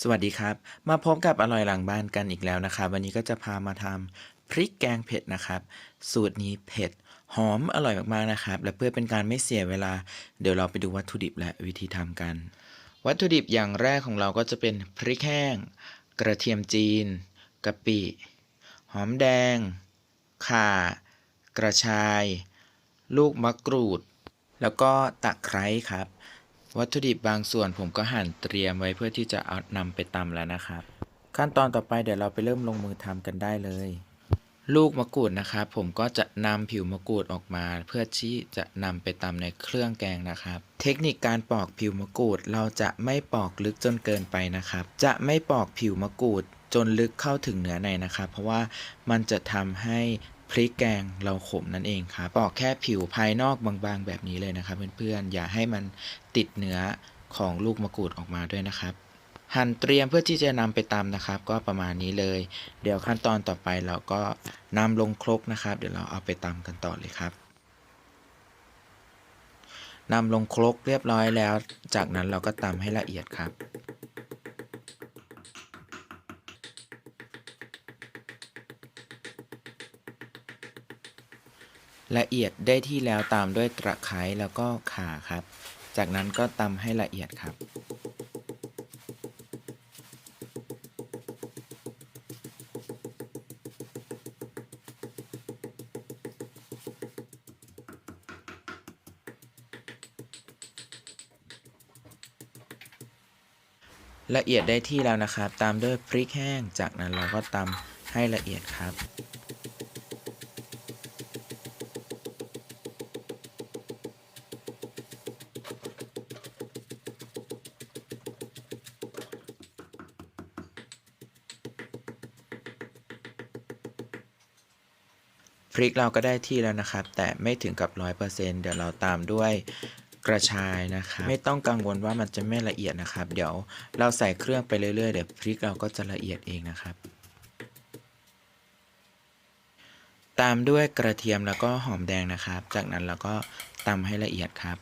สวัสดีครับ มาพบกับอร่อยหลังบ้านกันอีกแล้วนะครับ วันนี้ก็จะพามาทำพริกแกงเผ็ดนะครับ สูตรนี้เผ็ดหอมอร่อยมากๆนะครับ และเพื่อเป็นการไม่เสียเวลา เดี๋ยวเราไปดูวัตถุดิบและวิธีทำกัน วัตถุดิบอย่างแรกของเราก็จะเป็นพริกแห้ง กระเทียมจีนกะปิ หอมแดง ข่า กระชาย ลูกมะกรูด แล้วก็ตะไคร้ครับ วัตถุดิบบางส่วนผมก็หั่นเตรียมไว้เพื่อที่จะเอานำไปตำแล้วนะครับ ขั้นตอนต่อไปเดี๋ยวเราไปเริ่มลงมือทำกันได้เลย ลูกมะกรูดนะครับ ผมก็จะนำผิวมะกรูดออกมา เพื่อที่จะนำไปตำในเครื่องแกงนะครับ เทคนิคการปอกผิวมะกรูดเราจะไม่ปอกลึกจนเกินไปนะครับ จะไม่ปอกผิวมะกรูดจนลึกเข้าถึงเนื้อในนะครับ เพราะว่ามันจะทำให้ พริกแกงเราขมนั่นเองครับปอกแค่ผิวภายนอกบางๆ แบบนี้เลยนะครับเพื่อนๆอย่าให้มันติดเนื้อของลูกมะกรูดออกมาด้วยนะครับ หั่นเตรียมเพื่อที่จะนำไปตำนะครับ ก็ประมาณนี้เลย เดี๋ยวขั้นตอนต่อไปเราก็นำลงครกนะครับ เดี๋ยวเราเอาไปตำกันต่อเลยครับนำลงครกเรียบร้อยแล้ว จากนั้นเราก็ตำให้ละเอียดครับ ละเอียดได้ที่แล้วตามด้วยตะไคร้แล้วก็ข่าครับ จากนั้นก็ตำให้ละเอียดครับละเอียดได้ที่แล้วนะครับ ตามด้วยพริกแห้ง จากนั้นเราก็ตำให้ละเอียดครับ พริกเราก็ได้ที่แล้วนะครับ แต่ไม่ถึงกับ 100%เดี๋ยวเราตามด้วยกระชายนะครับไม่ต้องกังวลว่ามันจะไม่ละเอียดนะครับ เดี๋ยวเราใส่เครื่องไปเรื่อยๆเดี๋ยวพริกเราก็จะละเอียดเองนะครับ ตามด้วยกระเทียมแล้วก็หอมแดงนะครับ จากนั้นเราก็ตำให้ละเอียดครับ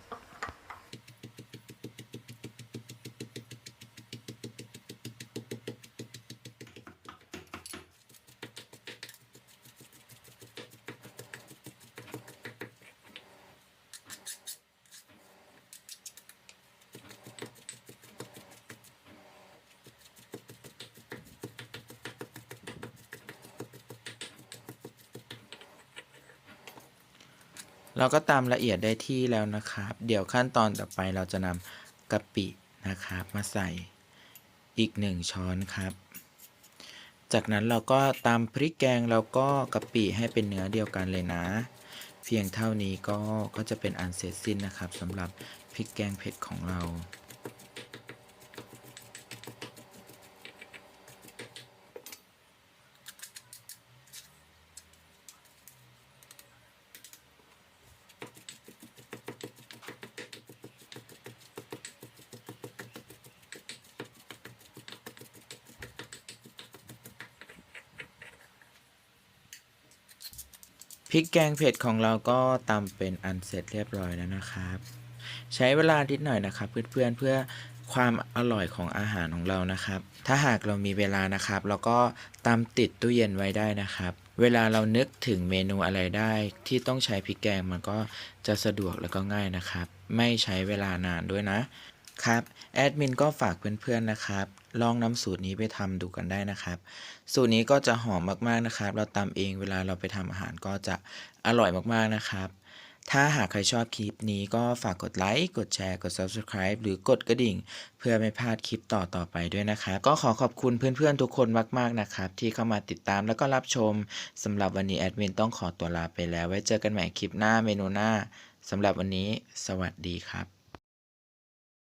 เราก็ตามละเอียดได้ที่แล้วนะครับ เดี๋ยวขั้นตอนต่อไปเราจะนำกะปินะครับมาใส่อีกหนึ่งช้อนครับ จากนั้นเราก็ตามพริกแกงแล้วก็กะปิให้เป็นเนื้อเดียวกันเลยนะ เพียงเท่านี้ก็ก็จะเป็นอันเสร็จสิ้นนะครับสำหรับพริกแกงเผ็ดของเรา พริกแกงเผ็ดของเราก็ตำเป็นอันเสร็จเรียบร้อยแล้วนะครับ ใช้เวลานิดหน่อยนะครับ เพื่อนๆเพื่อความอร่อยของอาหารของเรานะครับ ถ้าหากเรามีเวลานะครับ เราก็ตำติดตู้เย็นไว้ได้นะครับ เวลาเรานึกถึงเมนูอะไรได้ ที่ต้องใช้พริกแกงมันก็จะสะดวกแล้วก็ง่ายนะครับ ไม่ใช้เวลานานด้วยนะ ครับแอดมินก็ฝากเพื่อนๆนะครับ ลองนำสูตรนี้ไปทำดูกันได้นะครับ สูตรนี้ก็จะหอมมากๆนะครับ เราตำเองเวลาเราไปทำอาหารก็จะอร่อยมากๆนะครับ ถ้าหากใครชอบคลิปนี้ก็ฝากกดไลค์ กดแชร์ กด Subscribe หรือกดกระดิ่ง เพื่อไม่พลาดคลิปต่อๆไปด้วยนะครับ ก็ขอขอบคุณเพื่อนๆทุกคนมากๆนะครับ ที่เข้ามาติดตามแล้วก็รับชมสำหรับวันนี้แอดมินต้องขอตัวลาไปแล้ว ไว้เจอกันใหม่คลิปหน้าเมนูหน้าสำหรับวันนี้ สวัสดีครับ